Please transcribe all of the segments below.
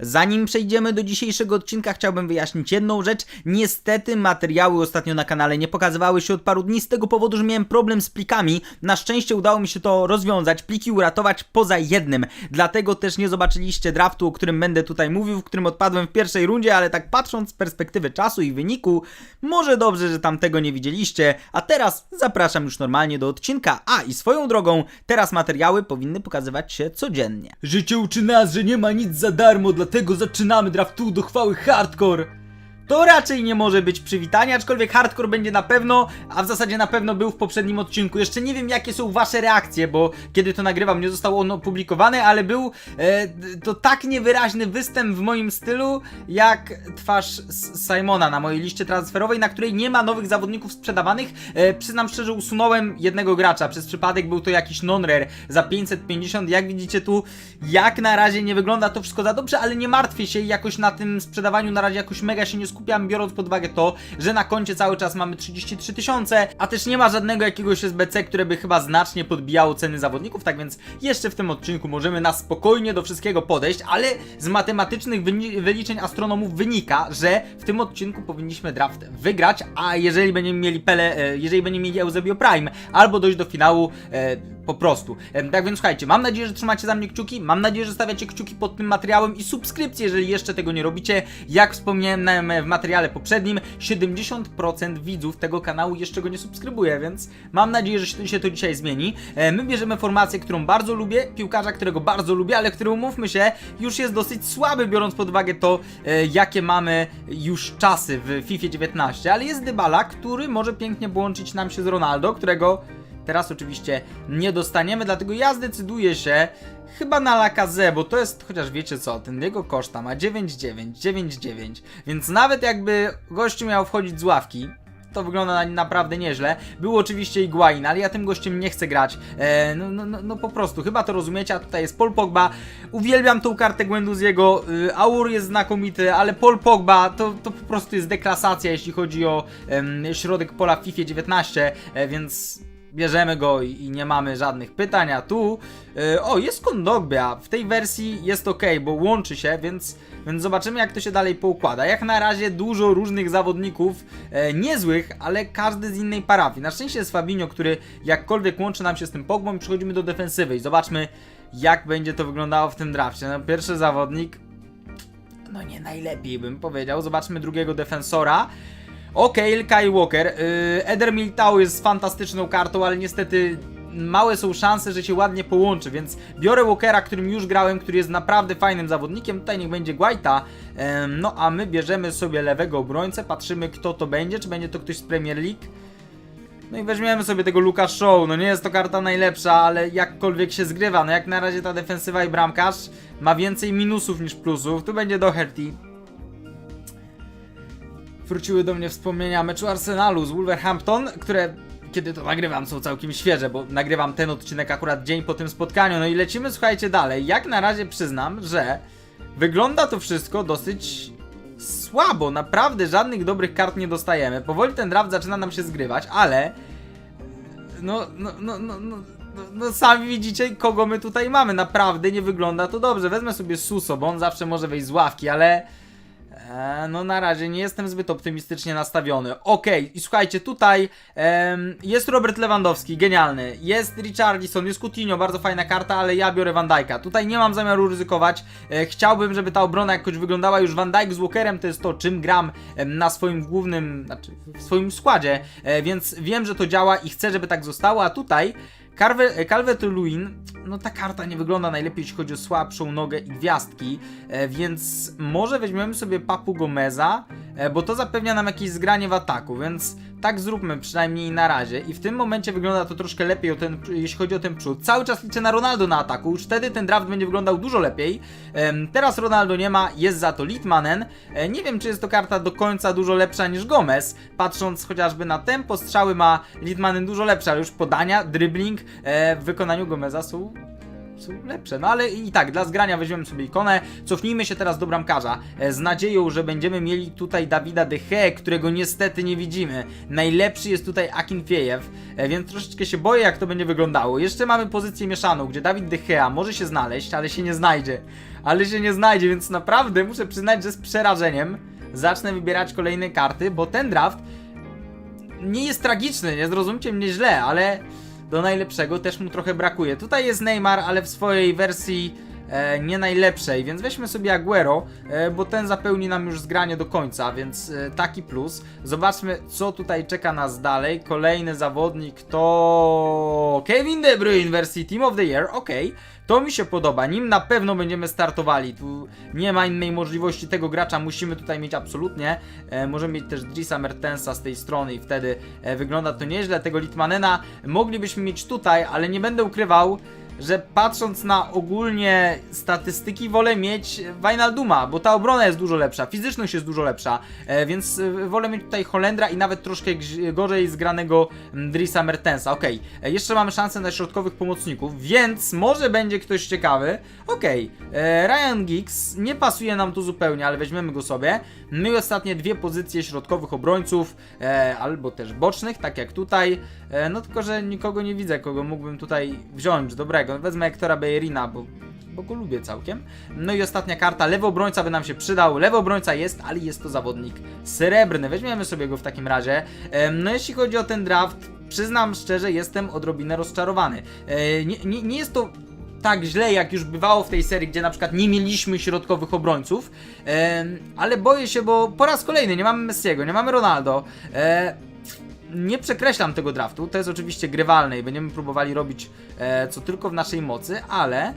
Zanim przejdziemy do dzisiejszego odcinka, chciałbym wyjaśnić jedną rzecz. Niestety materiały ostatnio na kanale nie pokazywały się od paru dni z tego powodu, że miałem problem z plikami. Na szczęście udało mi się to rozwiązać, pliki uratować poza jednym. Dlatego też nie zobaczyliście draftu, o którym będę tutaj mówił, w którym odpadłem w pierwszej rundzie, ale tak patrząc z perspektywy czasu i wyniku, może dobrze, że tam tego nie widzieliście. A teraz zapraszam już normalnie do odcinka. A i swoją drogą, teraz materiały powinny pokazywać się codziennie. Życie uczy nas, że nie ma nic za darmo, dlatego zaczynamy draftu do chwały hardcore. To raczej nie może być przywitanie, aczkolwiek hardcore będzie na pewno, a w zasadzie na pewno był w poprzednim odcinku. Jeszcze nie wiem jakie są wasze reakcje, bo kiedy to nagrywam nie zostało ono opublikowane, ale był e, to tak niewyraźny występ w moim stylu, jak twarz Simona na mojej liście transferowej, na której nie ma nowych zawodników sprzedawanych. E, przyznam szczerze, usunąłem jednego gracza, przez przypadek był to jakiś non-rare za 550. Jak widzicie tu, jak na razie nie wygląda to wszystko za dobrze, ale nie martwię się jakoś na tym sprzedawaniu, na razie jakoś mega się nie skupiam, biorąc pod uwagę to, że na koncie cały czas mamy 33 tysiące, a też nie ma żadnego jakiegoś SBC, które by chyba znacznie podbijało ceny zawodników, tak więc jeszcze w tym odcinku możemy na spokojnie do wszystkiego podejść, ale z matematycznych wyliczeń astronomów wynika, że w tym odcinku powinniśmy draft wygrać, a jeżeli będziemy mieli Pele, e, jeżeli będziemy mieli Eusebio Prime, albo dojść do finału e, po prostu. Tak więc słuchajcie, mam nadzieję, że trzymacie za mnie kciuki, mam nadzieję, że stawiacie kciuki pod tym materiałem i subskrypcje, jeżeli jeszcze tego nie robicie. Jak wspomniałem w materiale poprzednim, 70% widzów tego kanału jeszcze go nie subskrybuje, więc mam nadzieję, że się- się to dzisiaj zmieni. E, My bierzemy formację, którą bardzo lubię, piłkarza, którego bardzo lubię, ale który, umówmy się, już jest dosyć słaby, biorąc pod uwagę to, e, jakie mamy już czasy w FIFA 19, ale jest Dybala, który może pięknie połączyć nam się z Ronaldo, którego Teraz oczywiście nie dostaniemy, dlatego ja zdecyduję się chyba na Lacazette, bo to jest, chociaż wiecie co, ten jego koszta ma 9,9, 9,9, więc nawet jakby gościu miał wchodzić z ławki, to wygląda na, naprawdę nieźle. Był oczywiście Iguain, ale ja tym gościem nie chcę grać. E, no, no, no, no po prostu, chyba to rozumiecie, a tutaj jest Paul Pogba. Uwielbiam tą kartę Guendouziego, y, Aur jest znakomity, ale Paul Pogba to, to po prostu jest deklasacja, jeśli chodzi o środek pola w FIFA 19, e, więc bierzemy go i, nie mamy żadnych pytań, a tu e, o, jest Kondogbia, w tej wersji jest ok, bo łączy się, więc, więc zobaczymy jak to się dalej poukłada. Jak na razie dużo różnych zawodników, e, niezłych, ale każdy z innej parafii. Na szczęście jest Fabinho, który jakkolwiek łączy nam się z tym Pogbą i przechodzimy do defensywy i zobaczmy jak będzie to wyglądało w tym drafcie. No, pierwszy zawodnik no nie najlepiej bym powiedział. Zobaczmy drugiego defensora. Okej, Kai Walker. Yy, Eder Militao jest fantastyczną kartą, ale niestety małe są szanse, że się ładnie połączy, więc biorę Walkera, którym już grałem, który jest naprawdę fajnym zawodnikiem. Tutaj niech będzie Guaita. No a my bierzemy sobie lewego obrońcę, patrzymy kto to będzie, czy będzie to ktoś z Premier League. No i weźmiemy sobie tego Luka Show. No nie jest to karta najlepsza, ale jakkolwiek się zgrywa. No jak na razie ta defensywa i bramkarz ma więcej minusów niż plusów. Tu będzie Doherty. Wróciły do mnie wspomnienia meczu Arsenalu z Wolverhampton, które kiedy to nagrywam są całkiem świeże, bo nagrywam ten odcinek akurat dzień po tym spotkaniu. No i lecimy, słuchajcie, dalej. Jak na razie przyznam, że wygląda to wszystko dosyć słabo. Naprawdę żadnych dobrych kart nie dostajemy. Powoli ten draft zaczyna nam się zgrywać, ale no, no, no, no, no, no, no sami widzicie, kogo my tutaj mamy. Naprawdę nie wygląda to dobrze. Wezmę sobie Suso, bo on zawsze może wejść z ławki, ale... E, no na razie nie jestem zbyt optymistycznie nastawiony. Okej, i słuchajcie, tutaj em, jest Robert Lewandowski, genialny. Jest Richarlison, jest Coutinho, bardzo fajna karta, ale ja biorę Van Dijk'a. Tutaj nie mam zamiaru ryzykować. E, chciałbym, żeby ta obrona jakoś wyglądała już Van Dijk z Walkerem, to jest to, czym gram em, na swoim głównym, znaczy w swoim składzie, e, więc wiem, że to działa i chcę, żeby tak zostało, a tutaj Calvert-Lewin, no ta karta nie wygląda najlepiej, jeśli chodzi o słabszą nogę i gwiazdki, e, więc może weźmiemy sobie Papu Gomeza, e, bo to zapewnia nam jakieś zgranie w ataku, więc tak zróbmy przynajmniej na razie i w tym momencie wygląda to troszkę lepiej, o ten, jeśli chodzi o ten przód. Cały czas liczę na Ronaldo na ataku, już wtedy ten draft będzie wyglądał dużo lepiej. Em, teraz Ronaldo nie ma, jest za to Litmanen. E, nie wiem, czy jest to karta do końca dużo lepsza niż Gomez, patrząc chociażby na tempo, strzały ma Litmanen dużo lepsze, ale już podania, dribbling e, w wykonaniu Gomeza są są lepsze. No ale i tak, dla zgrania weźmiemy sobie ikonę. Cofnijmy się teraz do bramkarza. E, z nadzieją, że będziemy mieli tutaj Dawida De Gea, którego niestety nie widzimy. Najlepszy jest tutaj Akinfiejew, e, więc troszeczkę się boję, jak to będzie wyglądało. Jeszcze mamy pozycję mieszaną, gdzie Dawid De Gea może się znaleźć, ale się nie znajdzie. Ale się nie znajdzie, więc naprawdę muszę przyznać, że z przerażeniem zacznę wybierać kolejne karty, bo ten draft nie jest tragiczny, nie zrozumcie mnie źle, ale do najlepszego też mu trochę brakuje. Tutaj jest Neymar, ale w swojej wersji e, nie najlepszej, więc weźmy sobie Aguero, e, bo ten zapełni nam już zgranie do końca, więc e, taki plus. Zobaczmy, co tutaj czeka nas dalej. Kolejny zawodnik to Kevin De Bruyne wersji Team of the Year, okej. To mi się podoba, nim na pewno będziemy startowali. Tu nie ma innej możliwości tego gracza, musimy tutaj mieć absolutnie. E, możemy mieć też Drisa Mertensa z tej strony i wtedy e, wygląda to nieźle. Tego Litmanena moglibyśmy mieć tutaj, ale nie będę ukrywał, że patrząc na ogólnie statystyki wolę mieć Wijnalduma, bo ta obrona jest dużo lepsza, fizyczność jest dużo lepsza, e, więc e, wolę mieć tutaj Holendra i nawet troszkę gorzej zgranego Drisa Mertensa. Okej, e, jeszcze mamy szansę na środkowych pomocników, więc może będzie ktoś ciekawy. E, Ryan Giggs nie pasuje nam tu zupełnie, ale weźmiemy go sobie. My ostatnie dwie pozycje środkowych obrońców, albo też bocznych, tak jak tutaj. No tylko, że nikogo nie widzę, kogo mógłbym tutaj wziąć dobrego. Wezmę Hectora Bellerina, bo bo go lubię całkiem. No i ostatnia karta, lewy obrońca by nam się przydał. Lewy obrońca jest, ale jest to zawodnik srebrny. Weźmiemy sobie go w takim razie. No jeśli chodzi o ten draft, przyznam szczerze, jestem odrobinę rozczarowany. E, Nie, nie, nie jest to tak źle, jak już bywało w tej serii, gdzie na przykład nie mieliśmy środkowych obrońców, ale boję się, bo po raz kolejny nie mamy Messiego, nie mamy Ronaldo. Nie przekreślam tego draftu, to jest oczywiście grywalne i będziemy próbowali robić e, co tylko w naszej mocy, ale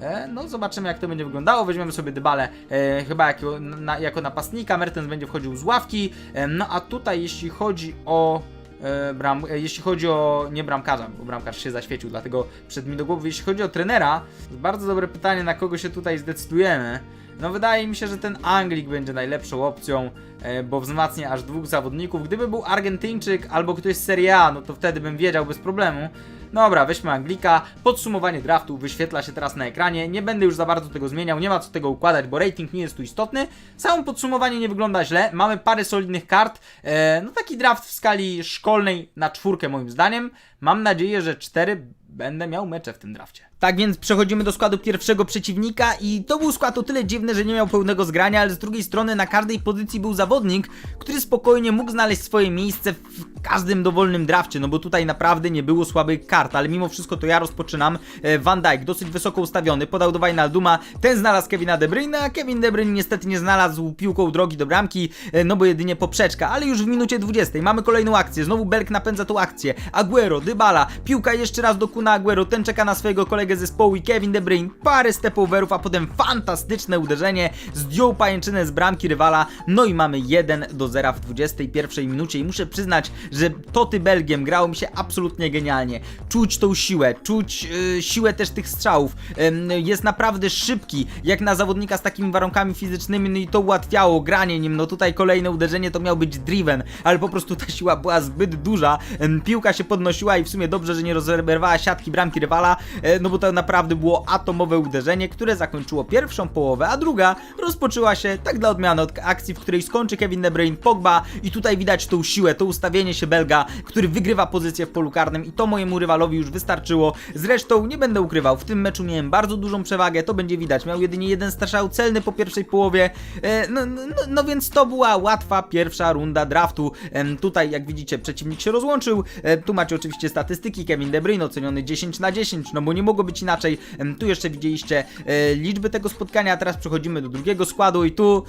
e, no zobaczymy jak to będzie wyglądało, weźmiemy sobie Dybalę e, chyba jako, na, jako napastnika, Mertens będzie wchodził z ławki, e, no a tutaj jeśli chodzi o e, bram, e, jeśli chodzi o, nie bramkarza, bo bramkarz się zaświecił, dlatego przed mi do głowy, jeśli chodzi o trenera, bardzo dobre pytanie, na kogo się tutaj zdecydujemy. No wydaje mi się, że ten Anglik będzie najlepszą opcją, e, bo wzmacnia aż dwóch zawodników. Gdyby był Argentyńczyk albo ktoś z Serie A, no to wtedy bym wiedział bez problemu. Dobra, weźmy Anglika. Podsumowanie draftu wyświetla się teraz na ekranie. Nie będę już za bardzo tego zmieniał, nie ma co tego układać, bo rating nie jest tu istotny. Samo podsumowanie nie wygląda źle. Mamy parę solidnych kart. E, no taki draft w skali szkolnej na czwórkę moim zdaniem. Mam nadzieję, że cztery będę miał mecze w tym drafcie. Tak więc przechodzimy do składu pierwszego przeciwnika i to był skład o tyle dziwny, że nie miał pełnego zgrania, ale z drugiej strony na każdej pozycji był zawodnik, który spokojnie mógł znaleźć swoje miejsce w każdym dowolnym drafcie, no bo tutaj naprawdę nie było słabych kart, ale mimo wszystko to ja rozpoczynam. E, Van Dijk dosyć wysoko ustawiony, podał do Wijnalduma, ten znalazł Kevina De Bruyne, a Kevin De Bruyne niestety nie znalazł piłką drogi do bramki, e, no bo jedynie poprzeczka, ale już w minucie 20 mamy kolejną akcję, znowu Belk napędza tą akcję, Aguero, Dybala, piłka jeszcze raz do Kuna Aguero, ten czeka na swojego kolegę zespołu i Kevin De Bruyne, parę stepoverów, a potem fantastyczne uderzenie, zdjął pajęczynę z bramki rywala, no i mamy 1 do 0 w 21 minucie i muszę przyznać, że Toty Belgiem grało mi się absolutnie genialnie. Czuć tą siłę, czuć yy, siłę też tych strzałów. Ym, jest naprawdę szybki, jak na zawodnika z takimi warunkami fizycznymi, no i to ułatwiało granie nim. No tutaj kolejne uderzenie to miał być driven, ale po prostu ta siła była zbyt duża. Piłka się podnosiła i w sumie dobrze, że nie rozerwała siatki bramki rywala, e, no bo to naprawdę było atomowe uderzenie, które zakończyło pierwszą połowę, a druga rozpoczęła się tak dla odmiany od akcji, w której skończy Kevin De Bruyne, Pogba i tutaj widać tą siłę, to ustawienie się Belga, który wygrywa pozycję w polu karnym i to mojemu rywalowi już wystarczyło. Zresztą nie będę ukrywał, w tym meczu miałem bardzo dużą przewagę, to będzie widać. Miał jedynie jeden strzał celny po pierwszej połowie. E, no, no, no, no więc to była łatwa pierwsza runda draftu. Tutaj jak widzicie przeciwnik się rozłączył. E, tu macie oczywiście statystyki. Kevin De Bruyne oceniony 10 na 10, no bo nie mogło być inaczej. Tu jeszcze widzieliście e, liczby tego spotkania, teraz przechodzimy do drugiego składu i tu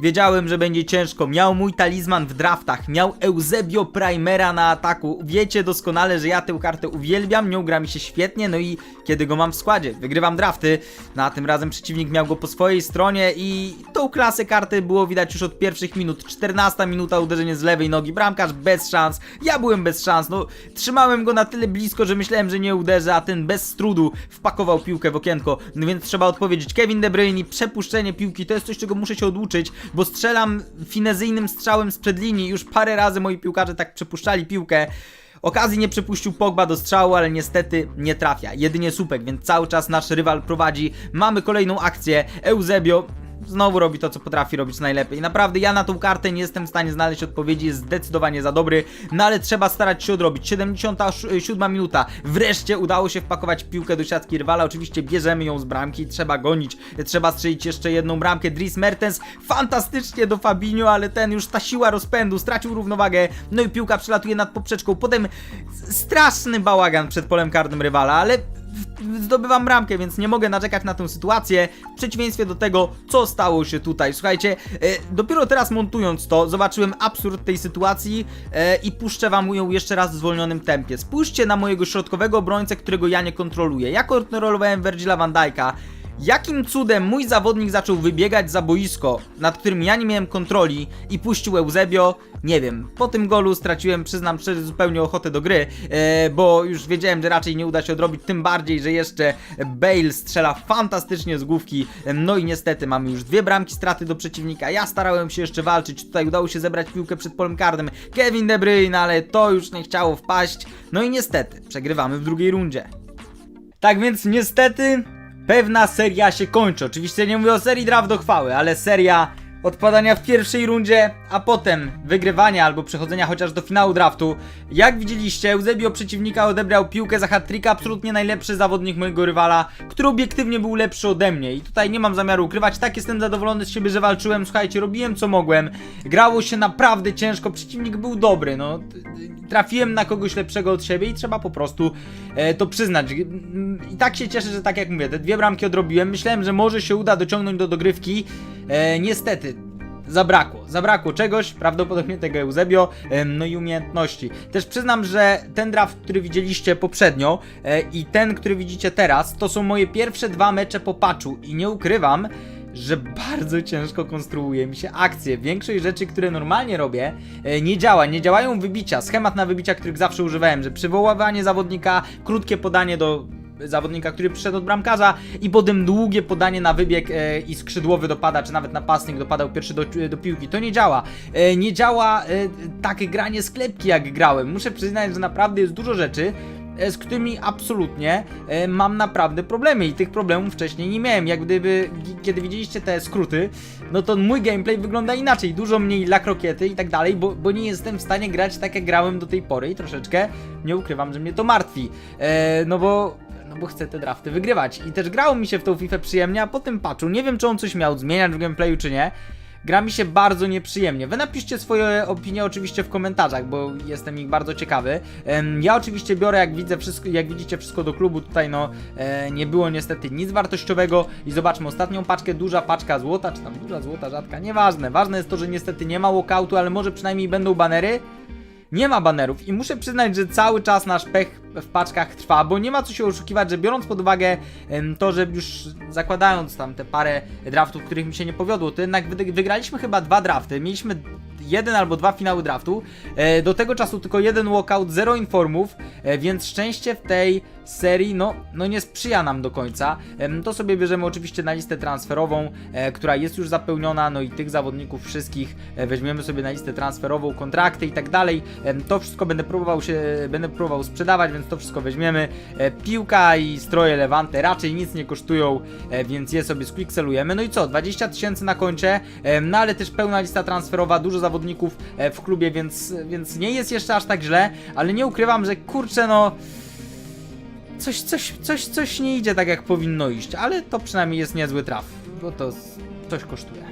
Wiedziałem, że będzie ciężko. Miał mój talizman w draftach. Miał Eusebio Primera na ataku. Wiecie doskonale, że ja tę kartę uwielbiam. Nią gra mi się świetnie. No i kiedy go mam w składzie, wygrywam drafty. No a tym razem przeciwnik miał go po swojej stronie i tą klasę karty było widać już od pierwszych minut. 14 minuta uderzenie z lewej nogi. Bramkarz bez szans. Ja byłem bez szans. No trzymałem go na tyle blisko, że myślałem, że nie uderzę, a ten bez trudu wpakował piłkę w okienko. No więc trzeba odpowiedzieć. Kevin De Bruyne, przepuszczenie piłki to jest coś, czego muszę się oduczyć bo strzelam finezyjnym strzałem sprzed linii. Już parę razy moi piłkarze tak przepuszczali piłkę. Okazji nie przepuścił Pogba do strzału, ale niestety nie trafia. Jedynie słupek, więc cały czas nasz rywal prowadzi. Mamy kolejną akcję. Eusebio znowu robi to, co potrafi robić najlepiej. Naprawdę ja na tą kartę nie jestem w stanie znaleźć odpowiedzi, jest zdecydowanie za dobry, no ale trzeba starać się odrobić. 77 minuta. Wreszcie udało się wpakować piłkę do siatki rywala. Oczywiście bierzemy ją z bramki, trzeba gonić, trzeba strzelić jeszcze jedną bramkę. Dries Mertens fantastycznie do Fabinho, ale ten już ta siła rozpędu, stracił równowagę, no i piłka przelatuje nad poprzeczką. Potem straszny bałagan przed polem karnym rywala, ale zdobywam bramkę, więc nie mogę narzekać na tę sytuację, w przeciwieństwie do tego, co stało się tutaj. Słuchajcie, e, dopiero teraz montując to, zobaczyłem absurd tej sytuacji e, i puszczę wam ją jeszcze raz w zwolnionym tempie. Spójrzcie na mojego środkowego obrońcę, którego ja nie kontroluję. Ja kontrolowałem Virgila van Dijk'a. Jakim cudem mój zawodnik zaczął wybiegać za boisko, nad którym ja nie miałem kontroli i puścił Eusebio? Nie wiem. Po tym golu straciłem, przyznam szczerze, zupełnie ochotę do gry, e, bo już wiedziałem, że raczej nie uda się odrobić, tym bardziej, że jeszcze Bale strzela fantastycznie z główki. No i niestety mamy już dwie bramki straty do przeciwnika. Ja starałem się jeszcze walczyć, tutaj udało się zebrać piłkę przed polem karnym. Kevin De Bruyne, ale to już nie chciało wpaść. No i niestety, przegrywamy w drugiej rundzie. Tak więc niestety pewna seria się kończy. Oczywiście nie mówię o serii draft do chwały, ale seria odpadania w pierwszej rundzie, a potem wygrywania albo przechodzenia chociaż do finału draftu. Jak widzieliście, Eusebio przeciwnika odebrał piłkę za hat absolutnie najlepszy zawodnik mojego rywala, który obiektywnie był lepszy ode mnie i tutaj nie mam zamiaru ukrywać, tak jestem zadowolony z siebie, że walczyłem, słuchajcie, robiłem co mogłem, grało się naprawdę ciężko, przeciwnik był dobry, no trafiłem na kogoś lepszego od siebie i trzeba po prostu e, to przyznać. I tak się cieszę, że tak jak mówię, te dwie bramki odrobiłem. Myślałem, że może się uda dociągnąć do dogrywki. E, niestety. Zabrakło, zabrakło czegoś, prawdopodobnie tego Eusebio, em, no i umiejętności. Też przyznam, że ten draft, który widzieliście poprzednio e, i ten, który widzicie teraz, to są moje pierwsze dwa mecze po patchu i nie ukrywam, że bardzo ciężko konstruuje mi się akcje. Większość rzeczy, które normalnie robię, e, nie działa. Nie działają wybicia. Schemat na wybicia, których zawsze używałem, że przywoływanie zawodnika, krótkie podanie do zawodnika, który przyszedł od bramkarza i potem długie podanie na wybieg e, i skrzydłowy dopada, czy nawet napastnik dopadał pierwszy do, do piłki. To nie działa. E, nie działa e, takie granie sklepki jak grałem. Muszę przyznać, że naprawdę jest dużo rzeczy, e, z którymi absolutnie e, mam naprawdę problemy i tych problemów wcześniej nie miałem. Jak gdyby, kiedy widzieliście te skróty, no to mój gameplay wygląda inaczej, dużo mniej dla krokiety i tak dalej, bo, bo nie jestem w stanie grać tak jak grałem do tej pory i troszeczkę nie ukrywam, że mnie to martwi. E, no bo bo chcę te drafty wygrywać. I też grało mi się w tą FIFA przyjemnie, a po tym patchu nie wiem, czy on coś miał zmieniać w gameplayu, czy nie. Gra mi się bardzo nieprzyjemnie. Wy napiszcie swoje opinie oczywiście w komentarzach, bo jestem ich bardzo ciekawy. Ja oczywiście biorę, jak widzę wszystko, jak widzicie wszystko do klubu, tutaj no e, nie było niestety nic wartościowego i zobaczmy ostatnią paczkę, duża paczka złota, czy tam duża złota, rzadka, nieważne. Ważne jest to, że niestety nie ma walkoutu, ale może przynajmniej będą banery. Nie ma banerów i muszę przyznać, że cały czas nasz pech w paczkach trwa, bo nie ma co się oszukiwać, że biorąc pod uwagę to, że już zakładając tam te parę draftów, których mi się nie powiodło, to jednak wy- wygraliśmy chyba dwa drafty, mieliśmy jeden albo dwa finały draftu, e, do tego czasu tylko jeden walkout, zero informów, e, więc szczęście w tej serii, no, no nie sprzyja nam do końca. To sobie bierzemy oczywiście na listę transferową, e, która jest już zapełniona, no i tych zawodników wszystkich weźmiemy sobie na listę transferową, kontrakty i tak dalej. To wszystko będę próbował się, będę próbował sprzedawać, więc to wszystko weźmiemy. Piłka i stroje Levante raczej nic nie kosztują, więc je sobie squixelujemy. No i co, 20 tysięcy na koncie, no ale też pełna lista transferowa, dużo zawodników e, w klubie, więc, więc nie jest jeszcze aż tak źle, ale nie ukrywam, że kurczę no coś, coś, coś, coś nie idzie tak jak powinno iść, ale to przynajmniej jest niezły traf, bo to coś kosztuje.